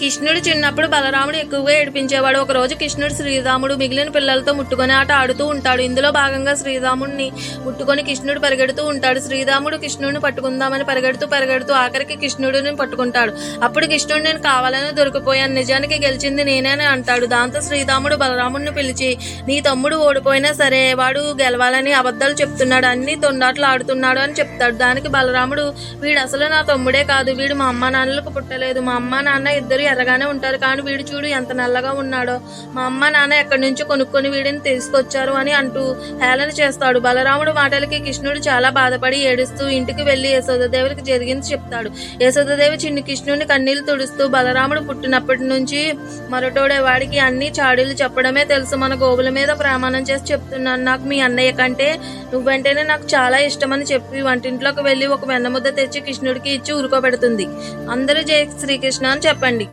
కృష్ణుడు చిన్నప్పుడు బలరాముడు ఎక్కువగా ఏడిపించేవాడు. ఒక రోజు కృష్ణుడు శ్రీరాముడు మిగిలిన పిల్లలతో ముట్టుకొని ఆట ఆడుతూ ఉంటాడు. ఇందులో భాగంగా శ్రీరాముడిని ముట్టుకొని కృష్ణుడు పరిగెడుతూ ఉంటాడు. శ్రీరాముడు కృష్ణుడిని పట్టుకుందామని పరిగెడుతూ పరిగెడుతూ ఆఖరికి కృష్ణుడిని పట్టుకుంటాడు. అప్పుడు కృష్ణుడు నేను కావాలని దొరికిపోయాను. నిజానికి గెలిచింది నేనే అంటాడు. దాంతో శ్రీరాముడు బలరాముడిని పిలిచి నీ తమ్ముడు ఓడిపోయినా సరే వాడు గెలవాలని అబద్ధాలు చెప్తున్నాడు. అన్ని తొండాట్లు ఆడుతున్నాడు అని చెప్తాడు. దానికి బలరాముడు వీడు అసలు నా తమ్ముడే కాదు. వీడు మా అమ్మ నాన్నలకు పుట్టలేదు. మా అమ్మ నాన్న ఇద్దరు ఎర్రగానే ఉంటారు. కానీ వీడు చూడు ఎంత నల్లగా ఉన్నాడో. మా అమ్మ నాన్న ఎక్కడి నుంచో కొనుక్కొని వీడిని తీసుకొచ్చారు అని అంటూ హేళన చేస్తాడు. బలరాముడు మాటలకి కృష్ణుడు చాలా బాధపడి ఏడుస్తూ ఇంటికి వెళ్ళి యశోదదేవికి జరిగింది చెప్తాడు. యశోదదేవి చిన్ని కృష్ణుని కన్నీళ్ళు తుడుస్తూ బలరాముడు పుట్టినప్పటి నుంచి మరొటోడే వాడికి అన్ని చాడీలు చెప్పడమే తెలుసు. మన గోవుల మీద ప్రమాణం చేసి చెప్తున్నాను. నాకు మీ అన్నయ్య కంటే నువ్వంటేనే నాకు చాలా ఇష్టమని చెప్పి వంటింట్లోకి వెళ్ళి ఒక వెన్నముద్ద తెచ్చి కృష్ణుడికి ఇచ్చి ఊరుకోబెడుతుంది అందరూ జై శ్రీకృష్ణ అని చెప్పండి.